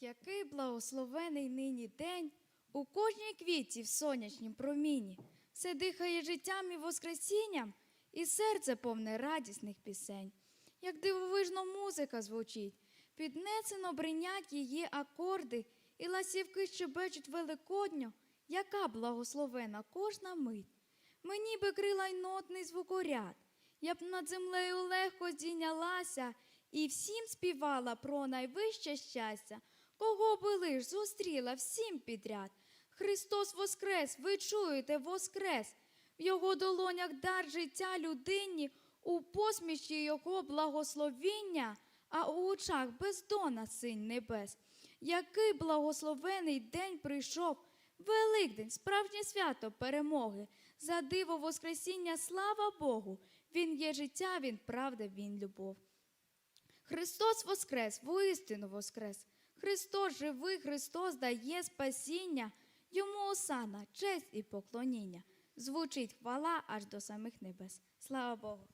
Який благословений нині день у кожній квітці в сонячнім проміні, все дихає життям і воскресінням, і серце повне радісних пісень. Як дивовижно музика звучить, піднесено бринять її акорди, і ласівки щебечуть великодньо, яка благословена кожна мить. Мені би крила й нотний звукоряд, я б над землею легко здійнялася і всім співала про найвище щастя, кого би лиш зустріла всім підряд. Христос воскрес, ви чуєте, воскрес, в його долонях дар життя людині, у посміші його благословіння, а у очах бездона синь небес. Який благословений день прийшов, Великдень, справжнє свято перемоги, за диво Воскресіння, слава Богу! Він є життя, Він правда, Він любов. Христос воскрес, воістину воскрес. Христос живий, Христос дає спасіння, йому осана, честь і поклоніння. Звучить хвала аж до самих небес. Слава Богу!